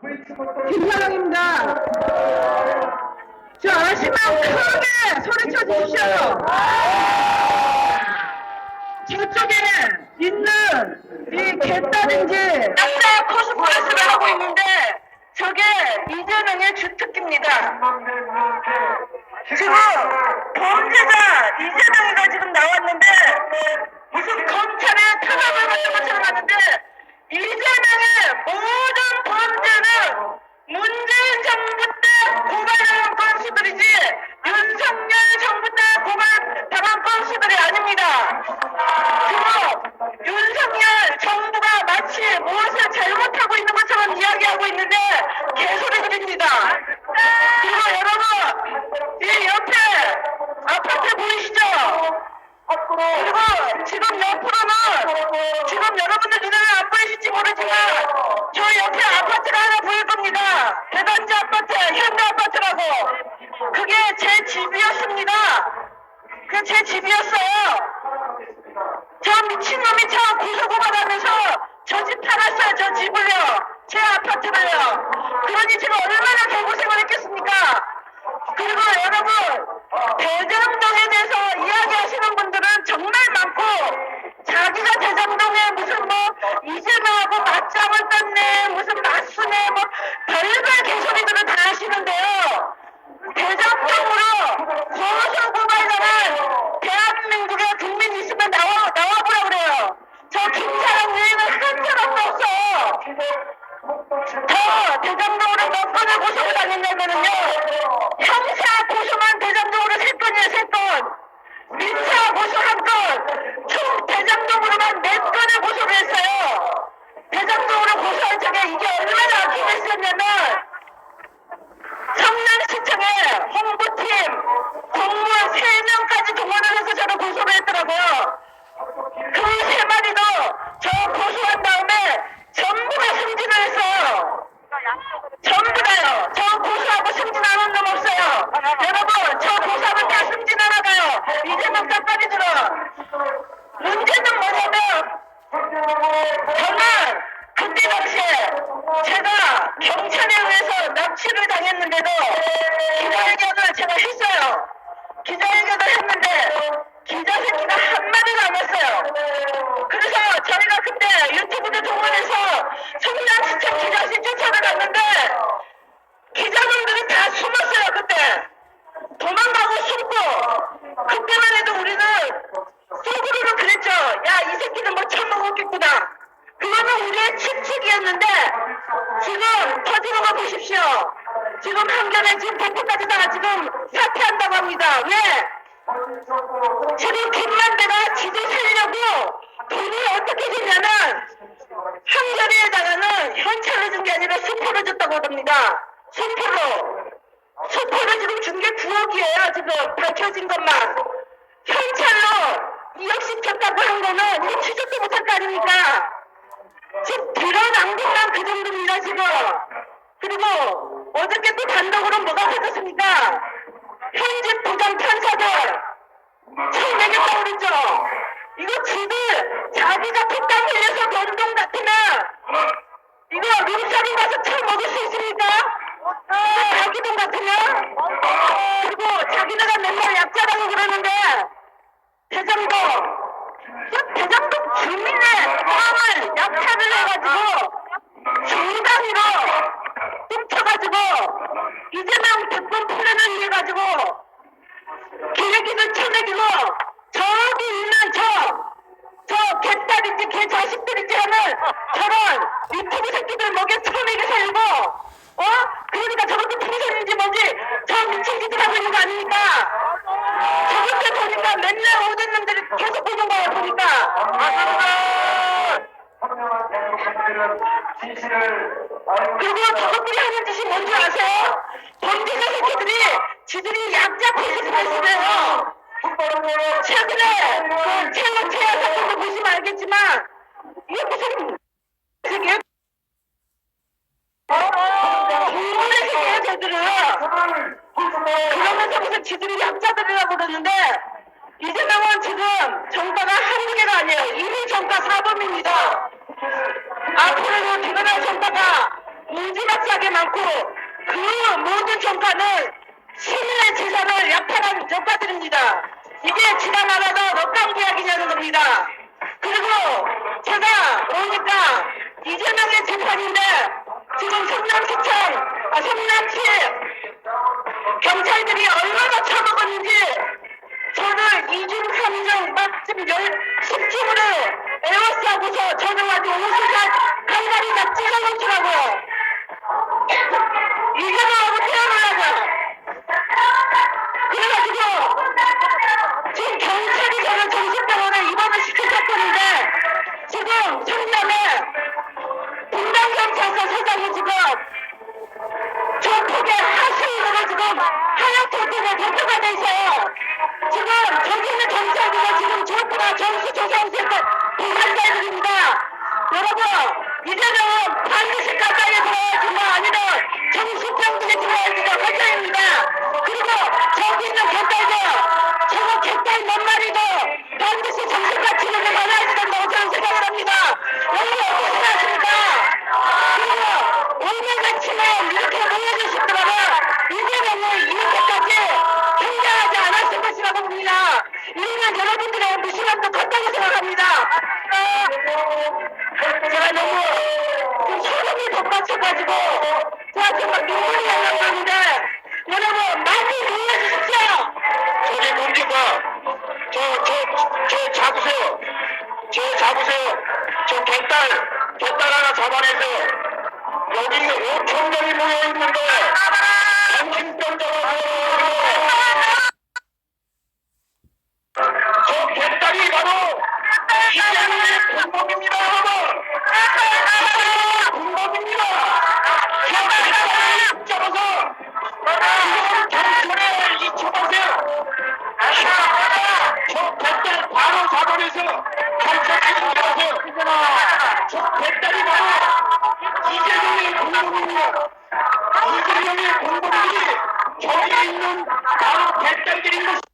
김사랑입니다. 저 아시면 크게 소리쳐 주십시오. 저쪽에 있는 이 개딸인지 약자 코스프레스를 하고 있는데 저게 이재명의 주특기입니다. 지금 범죄자 이재명이가 지금 나왔는데 무슨 검찰에 탄압을 받는 것처럼 하는데 이재명의 모든 정부 때 고발당한 건수들이지 윤석열 정부 때 고발 당한 건수들이 아닙니다. 지금 윤석열 정부가 마치 무엇을 잘못하고 있는 것처럼 이야기하고 있는데 개소리들입니다. 그리고 여러분 이 옆에 아파트 보이시죠? 그리고 지금 옆으로는 지금 여러분들 눈에는 안 보이실지 모르지만 저 옆에 아파트가 하나 보일 겁니다. 대단지 아파트, 현대 아파트라고. 그게 제 집이었습니다. 그게 제 집이었어요. 저 미친놈이 저 고소고발하면서 저 집 팔았어요. 저 집을요. 제 아파트를요. 그러니 제가 얼마나 개고생을 했겠습니까? 그리고 여러분 대장동에 대해서 이야기하시는 분들은 정말 많고 자기가 대장동에 무슨 뭐 이재명하고 맞짱을 떴네 무슨 맞수네 뭐 별별 개소리들을 다 하시는데요 대장동으로 고소고발당한 대한민국의 국민 있으면 나와 나와보라 그래요 저 김사랑 외에는 한 사람도 없어요 저 대장동으로 몇 건을 고소를 당했냐면은요 ¡Llévame! 지금 터지는 거 보십시오 지금 한겨레 지금 대표까지 다 지금 사퇴한다고 합니다 왜? 지금 김만배가 지도 살려고 돈이 어떻게 되냐면 한겨레에다가는 현찰을 준게 아니라 수포를 줬다고 합니다. 수포로. 수포를 지금 준 게 9억이에요. 지금 밝혀진 것만. 현찰로 2억씩 줬다고 한 거는 추적도 못할 거 아닙니까? 지금 것만 그 정도입니다, 지금. 그리고 어저께 또 단독으로 뭐가 터졌습니까? 현직 부장 판사들 청내겠다 그랬죠? 이거 지들 자기가 피땀 흘려서 연동 같으면 이거 룸사롱 가서 차 먹을 수 있습니까? 자기 돈 같으면? 그리고 자기네가 맨날 약자라고 그러는데 대장동 저 대장동 주민의 마음을 약탈을 해가지고 중단위로 훔쳐가지고 이재명 대권 플랜을 위해 가지고 기레기를 쳐내기고 저기 있는 저 저 개딸인지 개 자식들인지 하는 저런 유튜브 새끼들 목에 쳐내게 살고 어? 그러니까 저것도 풍선인지 뭔지 저 미친 짓을 하고 있는 거 아닙니까? 저것들 보니까 맨날 오는 놈들이 계속 보는 거예요 보니까 그리고 저것들이 하는 짓이 뭔지 아세요? 범죄자 새끼들이 지들이 약자 코스프레스래요. 최근에 그 최고 최하 사건도 보시면 알겠지만 이게 무슨? 공무원 새끼예요 쟤들은. 그러면서 무슨 지들이 약자들이라고 그러는데 이재명은 지금 정가가 한두 개가 아니에요. 이미 정가 사범입니다. 앞으로도 드러날 정가가 무지하게 많고 그 모든 정파는 시민의 재산을 약탈 한 정파들입니다. 이게 지나가다가 어떤 이야기냐는 겁니다. 그리고 제가 오니까 이재명의 재판인데 지금 성남시청, 아, 성남시 경찰들이 얼마나 처먹었는지 저를 이중 삼중 막좀 열, 10중으로 에워싸고서 저는 아주 옷을 다 갈갈이 다 찢어놓더라고요. 이겨나하고 태어나 지금 하얀토템의 대표가 돼 있어요. 지금 저기 있는 경찰들은 지금 조폭과 정수조사센터 보살자들입니다. 여러분, 이제는 반드시 가까이 들어야지만 아침에 이렇게 모여주시더라도 이재명을 이렇게까지 평가하지 않았을 것이라고 봅니다. 이러면 여러분들의 무시함도 컸다고 생각합니다. 제가 너무 좀 소름이 돋받쳐가지고 제가 정말 눈물이 날라오는데 여러분 많이 모여주십시오. 저기 뭡니까? 저, 저, 저 잡으세요. 저 잡으세요. 저 갯딸, 갯딸 하나 잡아내서 여기 5천 명이 모여 있는데 정신병자가 저 갯딸이 바로 이재명의 군범입니다, 여러분. 군범입니다. 저 갯딸을 잡아서 지금 경찰에 이쳐보세요. 저 뱃달 바로 잡아내서 경찰에 인정하세요. 이재명의 공범들이 저기에 있는 바로 뱃달들인 것입니다.